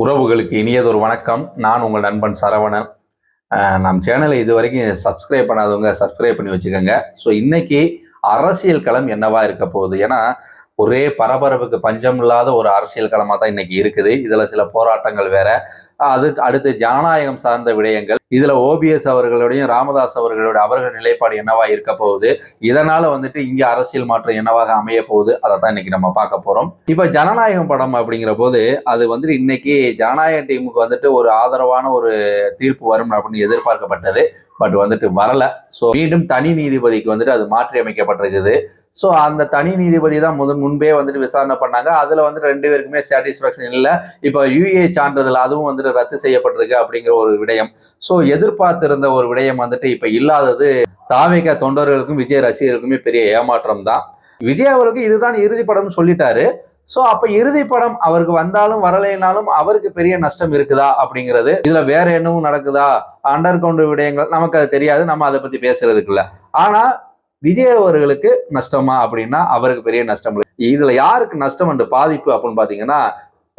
உறவுகளுக்கு இனியதொரு வணக்கம். நான் உங்கள் நண்பன் சரவணன். நம் சேனலை இது வரைக்கும் சப்ஸ்கிரைப் பண்ணாதவங்க சப்ஸ்கிரைப் பண்ணி வச்சுக்கோங்க. ஸோ இன்னைக்கு அரசியல் களம் என்னவா இருக்க போகுது? ஏன்னா ஒரே பரபரப்புக்கு பஞ்சம் இல்லாத ஒரு அரசியல் களமாக தான் இன்னைக்கு இருக்குது. இதில் சில போராட்டங்கள் வேற அது அடுத்து ஜனநாயகம் சார்ந்த விடயங்கள். இதுல ஓபிஎஸ் அவர்களுடைய ராமதாஸ் அவர்களோட அவர்கள் நிலைப்பாடு என்னவா இருக்க போகுது? இதனால வந்துட்டு இங்க அரசியல் மாற்றம் என்னவாக அமைய போகுது? அதை தான் இன்னைக்கு நம்ம பார்க்க போறோம். இப்ப ஜனநாயகம் படம் அப்படிங்கிற போது அது வந்துட்டு இன்னைக்கு ஜனநாயக டீமுக்கு வந்துட்டு ஒரு ஆதரவான ஒரு தீர்ப்பு வரும் அப்படின்னு எதிர்பார்க்கப்பட்டது. பட் வந்துட்டு வரல. ஸோ மீண்டும் தனி நீதிபதிக்கு வந்துட்டு அது மாற்றி அமைக்கப்பட்டிருக்குது. ஸோ அந்த தனி நீதிபதி தான் முதன் முன்பே வந்துட்டு விசாரணை பண்ணாங்க. அதுல வந்துட்டு ரெண்டு பேருக்குமே சாட்டிஸ்பாக்சன் இல்லை. இப்போ யூஏ சான்றிதழ் அதுவும் வந்துட்டு ரத்து செய்யப்பட்டிருக்கு அப்படிங்கிற ஒரு விடயம். ஸோ எதிர்பார்த்திருந்த ஒரு விடயம் வந்துட்டு இப்ப இல்லாதது தாவேக தொண்டர்களுக்கும் விஜய் ரசிகர்களுக்குமே பெரிய ஏமாற்றம் தான். விஜய் அவருக்கு இதுதான் இறுதி படம்னு சொல்லிட்டாரு. ஸோ அப்போ இறுதி படம் அவருக்கு வந்தாலும் வரலைனாலும் அவருக்கு பெரிய நஷ்டம் இருக்குதா அப்படிங்கிறது. இதுல வேற என்னவும் நடக்குதா? அண்டர் கவுண்ட் விடயங்கள் நமக்கு அது தெரியாது. நம்ம அதை பத்தி பேசுறதுக்கு இல்ல. ஆனா விஜய் அவர்களுக்கு நஷ்டமா அப்படின்னா அவருக்கு பெரிய நஷ்டம் இல்லை இதுல யாருக்கு நஷ்டம் என்று பாதிப்பு அப்படின்னு பாத்தீங்கன்னா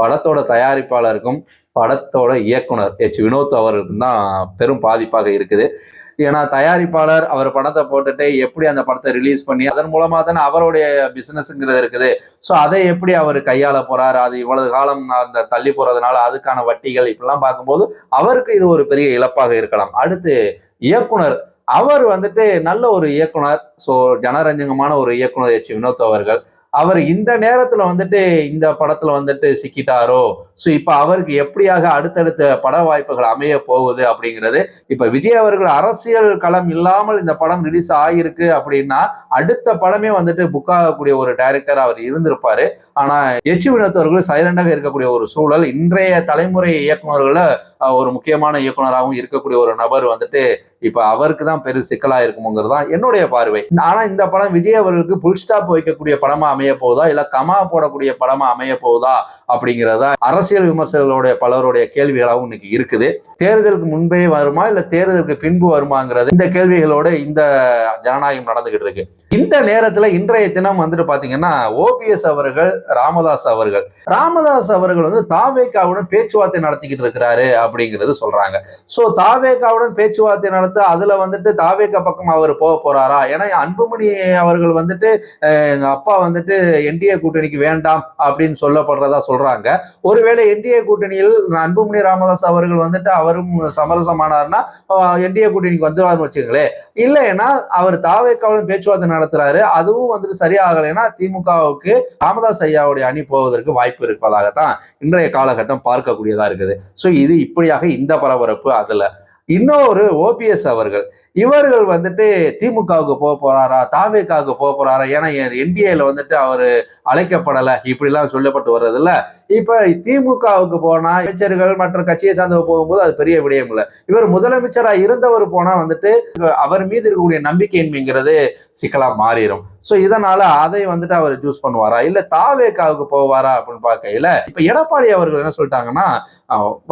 படத்தோட தயாரிப்பாளருக்கும் படத்தோட இயக்குனர் எச். வினோத் அவர்களுக்கும் தான் பெரும் பாதிப்பாக இருக்குது. ஏன்னா தயாரிப்பாளர் அவர் படத்தை போட்டுட்டு எப்படி அந்த படத்தை ரிலீஸ் பண்ணி அதன் மூலமாக தானே அவருடைய பிஸ்னஸ்ங்கிறது இருக்குது. ஸோ அதை எப்படி அவர் கையாள போறாரு? அது இவ்வளவு காலம் அந்த தள்ளி போறதுனால அதுக்கான வட்டிகள் இப்படிலாம் பார்க்கும்போது அவருக்கு இது ஒரு பெரிய இழப்பாக இருக்கலாம். அடுத்து இயக்குனர். அவர் வந்துட்டு நல்ல ஒரு இயக்குனர். ஸோ ஜனரஞ்சகமான ஒரு இயக்குனர் எச். வினோத் அவர்கள். அவர் இந்த நேரத்துல வந்துட்டு இந்த படத்துல வந்துட்டு சிக்கிட்டாரோ? ஸோ இப்போ அவருக்கு எப்படியாக அடுத்தடுத்த பட வாய்ப்புகள் அமைய போகுது அப்படிங்கிறது இப்போ விஜய் அவர்கள் அரசியல் களம் இல்லாமல் இந்த படம் ரிலீஸ் ஆகியிருக்கு அப்படின்னா அடுத்த படமே வந்துட்டு புக் ஆகக்கூடிய ஒரு டைரக்டர் அவர் இருந்திருப்பாரு. ஆனா எச் வினோத் அவர்கள் சைலண்டாக இருக்கக்கூடிய ஒரு சூழல் இன்றைய தலைமுறை இயக்குநர்கள ஒரு முக்கியமான இயக்குனராகவும் இருக்கக்கூடிய ஒரு நபர் வந்துட்டு இப்போ அவருக்கு தான் பெரு சிக்கலா இருக்குமோங்கிறது தான் என்னுடைய பார்வை. ஆனா இந்த படம் விஜய் அவர்களுக்கு புல் ஸ்டாப் வைக்கக்கூடிய படமா அமைய போகுதா? இல்ல கமா போடக்கூடிய படமா அமைய போகுதா? அப்படிங்கிறதா அரசியல் விமர்சகர்களுடைய பலருடைய கேள்விகளாகவும் இன்னைக்கு இருக்குது. தேர்தலுக்கு முன்பே வருமா? இல்ல தேர்தலுக்கு பின்பு வருமாங்கிறது இந்த கேள்விகளோட இந்த ஜனநாயகம் நடந்துகிட்டு இருக்கு. இந்த நேரத்துல இன்றைய தினம் வந்துட்டு பாத்தீங்கன்னா ஓபிஎஸ் அவர்கள் ராமதாஸ் அவர்கள். ராமதாஸ் அவர்கள் வந்து தாவேக்காவுடன் பேச்சுவார்த்தை நடத்திக்கிட்டு இருக்கிறாரு அப்படிங்கிறது சொல்றாங்க. சோ தாவேக்காவுடன் பேச்சுவார்த்தை நடத்த அதுல வந்துட்டு தாவேக்கா பக்கம் அவர் போக போறாரா? ஏன்னா அன்புமணி அவர்கள் வந்துட்டு எங்க அப்பா வந்துட்டு என்டிஏ கூட்டணிக்கு வேண்டாம் அப்படின்னு சொல்லப்படுறதா சொல்றாங்க. ஒருவேளை என்டிஏ கூட்டணியில் அன்புமணி ராமதாஸ் அவர்கள் வந்துட்டு அவரும் சமரசமானார்னா என்டிஏ கூட்டணிக்கு வந்துருவார்னு வச்சுங்களேன் இல்லைன்னா அவர் தாவேக்காவிலும் பேச்சுவார்த்தை நடத்துறாரு. அதுவும் வந்துட்டு சரியாகலைன்னா திமுகவுக்கு ராமதாஸ் ஐயாவுடைய அணி போவதற்கு வாய்ப்பு இருப்பதாகத்தான் இன்றைய காலகட்டம் பார்க்கக்கூடியதா இருக்குது. ஸோ இது இப்படியாக இந்த பரபரப்பு அதில் இன்னொரு ஓபிஎஸ் அவர்கள். இவர்கள் வந்துட்டு திமுகவுக்கு போக போறாரா தாவேக்காவுக்கு போக போறாரா ஏன்னா என்டிஏல வந்துட்டு அவர் அழைக்கப்படலை. இப்படிலாம் சொல்லப்பட்டு வர்றதில்ல. இப்ப திமுகவுக்கு போனா அமைச்சர்கள் மற்ற கட்சியை சார்ந்தவர் போகும்போது அது பெரிய விடயம் இல்லை இவர் முதலமைச்சரா இருந்தவர் போனா வந்துட்டு அவர் மீது இருக்கக்கூடிய நம்பிக்கையின்மைங்கிறது சிக்கலா மாறிடும் ஸோ இதனால அதை வந்துட்டு அவர் சூஸ் பண்ணுவாரா? இல்ல தாவேக்காவுக்கு போவாரா அப்படின்னு பார்க்கையில இப்ப எடப்பாடி அவர்கள் என்ன சொல்லிட்டாங்கன்னா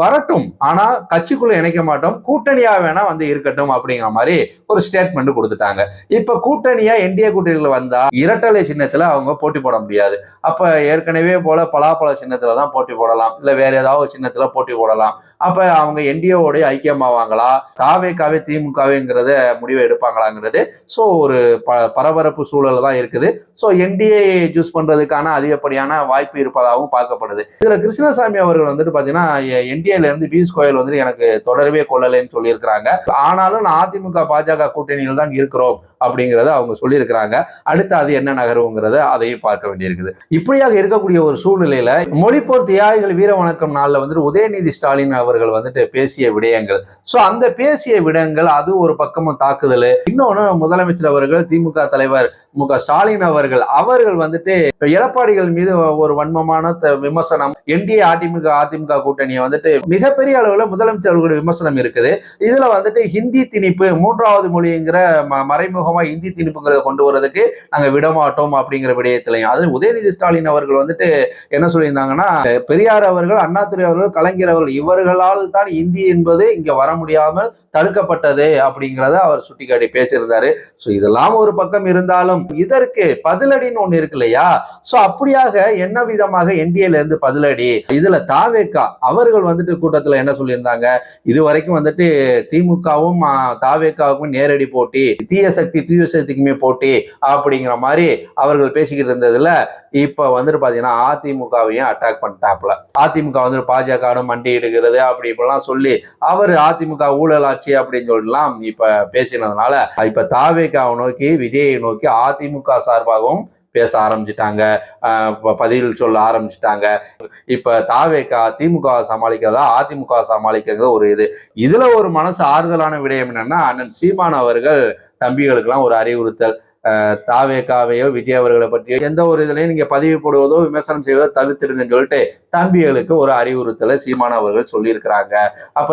வரட்டும். ஆனா கட்சிக்குள்ள இணைக்க மாட்டோம். கூட்டணியா வேணா வந்து இருக்கட்டும் அப்படிங்கிற மாதிரி ஒரு ஸ்டேட்மெண்ட் கொடுத்துட்டாங்க. இப்ப கூட்டணியா என்டிஏ கூட்டணியில் வந்தா இரட்டலை சின்னத்துல அவங்க போட்டி போட முடியாது. அப்ப ஏற்கனவே போல பலாப்பழ சின்னத்துல தான் போட்டி போடலாம். இல்ல வேற ஏதாவது சின்னத்துல போட்டி போடலாம். அப்ப அவங்க என்டிஏவோடய ஐக்கியமாவாங்களா? தாவேக்காவே திமுகவேங்கிறத முடிவை எடுப்பாங்களாங்கிறது. ஸோ ஒரு ப பரபரப்பு சூழல் தான் இருக்குது. ஸோ என்டிஏ சூஸ் பண்றதுக்கான அதிகப்படியான வாய்ப்பு இருப்பதாகவும் பார்க்கப்படுது. இதுல கிருஷ்ணசாமி அவர்கள் வந்துட்டு பாத்தீங்கன்னா என்டிஏல இருந்து பியூஷ் கோயல் வந்துட்டு எனக்கு தொடரவே கொள்ளலைன்னு சொல்லியிருக்கிறாங்க. ஆனாலும் நான் அதிமுக பாஜக கூட்டணியில் தான் இருக்கிறோம் அப்படிங்கிறத அவங்க சொல்லியிருக்கிறாங்க. அடுத்து அது என்ன நகருங்கிறத அதையும் பார்க்க வேண்டியிருக்குது. இப்படியாக இருக்கக்கூடிய ஒரு சூழ்நிலையில மொழிப்போர் தியாகிகள் வீர வணக்கம் நாளில் வந்துட்டு உதயநிதி ஸ்டாலின் அவர்கள் வந்துட்டு பேசிய விடயங்கள். ஸோ அந்த பேசிய விடயங்கள் அது ஒரு பக்கமும் தாக்குதல். இன்னொன்று முதலமைச்சர் அவர்கள் திமுக தலைவர் மு ஸ்டாலின் அவர்கள் அவர்கள் வந்துட்டு எடப்பாடிகள் மீது ஒரு வன்மமான விமர்சனம் என்டிஏ அதிமுக அதிமுக கூட்டணியை வந்துட்டு மிகப்பெரிய அளவில் முதலமைச்சர் அவர்களுடைய விமர்சனம் இருக்குது. இதுல வந்துட்டு ஹிந்தி திணிப்பு மூன்றாவது மொழிங்கிற ம- மறைமுகமா ஹிந்தி திணிப்புங்கிறத கொண்டு வரதுக்கு நாங்க விடமாட்டோம் அப்படிங்கிற விடயத்திலையும். அது உதயநிதி ஸ்டாலின் அவர்கள் வந்துட்டு என்ன சொல்லியிருந்தாங்கன்னா பெரியார் அவர்கள் அண்ணாதுரை அவர்கள் கலைஞர் அவர்கள் இவர்களால் தான் இந்தி என்பது இங்க வர முடியாமல் தடுக்கப்பட்டது அப்படிங்கிறத அவர் சுட்டிக்காட்டி பேசியிருந்தாரு. ஸோ இதெல்லாம் ஒரு பக்கம் இருந்தாலும் இதற்கு பதிலடின்னு ஒண்ணு இருக்கு இல்லையா? ஸோ அப்படியாக என்ன விதமாக என்டிஏல இருந்து பதிலடி? இதுல தாவேக்கா அவர்கள் வந்துட்டு கூட்டத்துல என்ன சொல்லியிருந்தாங்க? இது வரைக்கும் வந்துட்டு திமுகவும் தாவேக்காவுக்கும் நேரடி போட்டி தீய சக்தி தீய சக்திக்குமே போட்டி அப்படிங்கிற மாதிரி அவர்கள் பேசிக்கிட்டு இருந்ததுல இப்ப வந்துட்டு பாத்தீங்கன்னா அதிமுகவையும் அட்டாக் பண்ணிட்டாப்ல அதிமுக வந்துட்டு பாஜக மண்டி இடுகிறது அப்படி இப்படிலாம் சொல்லி அவர் அதிமுக ஊழல் ஆட்சி அப்படின்னு சொல்லலாம் இப்ப பேசினதுனால இப்ப தாவேக்காவை நோக்கி விஜயை நோக்கி அதிமுக சார்பாகவும் பேச ஆரம்பிச்சிட்டாங்க. ப- பதில் சொல்ல ஆரம்பிச்சிட்டாங்க. இப்போ தாவேக்கா திமுக சமாளிக்கிறதா அதிமுக சமாளிக்கிறது ஒரு இது. இதில் ஒரு மனசு ஆறுதலான விடயம் என்னன்னா அண்ணன் சீமான் அவர்கள் தம்பிகளுக்கெல்லாம் ஒரு அறிவுறுத்தல். தாவேக்காவையோ விஜய் அவர்களை பற்றியோ எந்த ஒரு இதுலையும் நீங்க பதிவு போடுவதோ விமர்சனம் செய்வதோ தவிர்த்திருங்கன்னு சொல்லிட்டு தம்பிகளுக்கு ஒரு அறிவுறுத்தலை சீமான் அவர்கள் சொல்லியிருக்கிறாங்க. அப்ப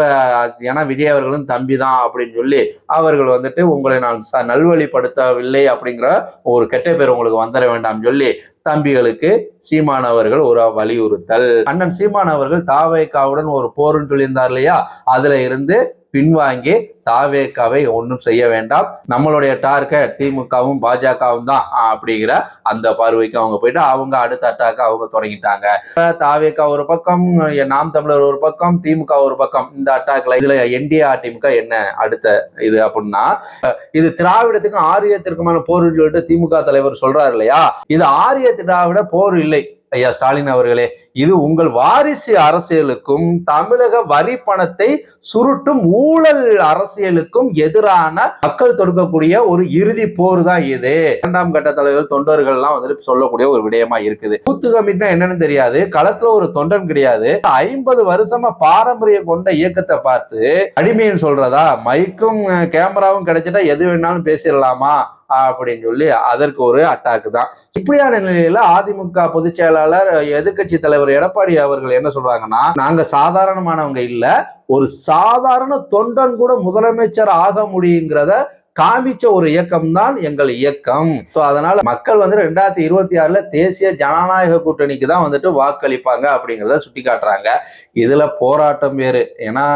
ஏன்னா விஜய் அவர்களும் தம்பி தான் அப்படின்னு சொல்லி அவர்கள் வந்துட்டு உங்களை நான் ச- நல்வழிப்படுத்தவில்லை அப்படிங்கிற ஒரு கெட்ட பேர் உங்களுக்கு வந்துட வேண்டாம் சொல்லி தம்பிகளுக்கு சீமான் அவர்கள் ஒரு வலியுறுத்தல். அண்ணன் சீமான் அவர்கள் தாவேக்காவுடன் ஒரு போர்னு சொல்லியிருந்தார் இல்லையா? அதுல இருந்து பின்வாங்கி தாவேக்காவை ஒன்றும் செய்ய வேண்டாம். நம்மளுடைய டார்கெட் திமுகவும் பாஜகவும் தான் அப்படிங்கிற அந்த பார்வைக்கு அவங்க போயிட்டு அவங்க அடுத்த அட்டாக்க அவங்க தொடங்கிட்டாங்க. தாவேக்கா ஒரு பக்கம் நாம் தமிழர் ஒரு பக்கம் திமுக ஒரு பக்கம். இந்த அட்டாக்ல இதுல என்டிஏ அதிமுக என்ன அடுத்த இது அப்படின்னா இது திராவிடத்துக்கும் ஆரியத்திற்குமான போர் சொல்லிட்டு திமுக தலைவர் சொல்றாரு இல்லையா? இது ஆரிய திராவிட போர் இல்லை. ஐயா ஸ்டாலின் அவர்களே இது உங்கள் வாரிசு அரசியலுக்கும் தமிழக வரி பணத்தை சுருட்டும் ஊழல் அரசியலுக்கும் எதிரான மக்கள் தொடுக்கக்கூடிய ஒரு இறுதி போர் தான் இது. இரண்டாம் கட்ட தலைவர்கள் தொண்டர்கள் எல்லாம் வந்துட்டு சொல்லக்கூடிய ஒரு விடயமா இருக்குது. பூத்து கமிட்னா என்னன்னு தெரியாது களத்துல ஒரு தொண்டன் கிடையாது. ஐம்பது வருஷமா பாரம்பரியம் கொண்ட இயக்கத்தை பார்த்து அடிமைன்னு சொல்றதா? மைக்கும் கேமராவும் கிடைச்சிட்டா எது வேணாலும் பேசிடலாமா? அப்படின்னு சொல்லி அதற்கு ஒரு அட்டாக் தான். இப்படியான நிலையில அதிமுக பொதுச் செயலாளர் எதிர்கட்சி தலைவர் எடப்பாடி அவர்கள் என்ன சொல்றாங்கன்னா நாங்க சாதாரணமானவங்க இல்ல ஒரு சாதாரண தொண்டன் கூட முதலமைச்சர் ஆக முடியுங்கிறத காமிச்ச ஒரு இயக்கம் தான் எங்கள் இயக்கம். ஸோ அதனால மக்கள் வந்து ரெண்டாயிரத்தி இருபத்தி ஆறுல தேசிய ஜனநாயக கூட்டணிக்கு தான் வந்துட்டு வாக்களிப்பாங்க அப்படிங்கிறத சுட்டி காட்டுறாங்க இதுல போராட்டம் வேறு. ஏன்னா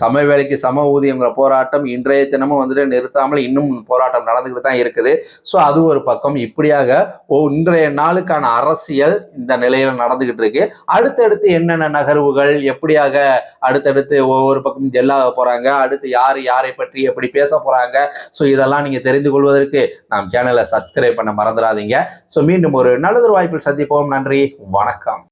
சம வேலைக்கு சம ஊதியங்கிற போராட்டம் இன்றைய தினமும் வந்துட்டு நிறுத்தாமல் இன்னும் போராட்டம் நடந்துகிட்டு தான் இருக்குது. ஸோ அது ஒரு பக்கம். இப்படியாக ஓ இன்றைய நாளுக்கான அரசியல் இந்த நிலையில நடந்துகிட்டு இருக்கு. அடுத்தடுத்து என்னென்ன நகர்வுகள் எப்படியாக அடுத்தடுத்து ஒவ்வொரு பக்கம் ஜெல்லாக போறாங்க அடுத்து யார் யாரை பற்றி எப்படி பேச போறாங்க ஸோ இதெல்லாம் நீங்க தெரிந்து கொள்வதற்கு நாம் சேனலை சப்ஸ்கிரைப் பண்ண மறந்துடாதீங்க. ஸோ மீண்டும் ஒரு நல்லதொரு வாய்ப்பில் சந்திப்போம். நன்றி. வணக்கம்.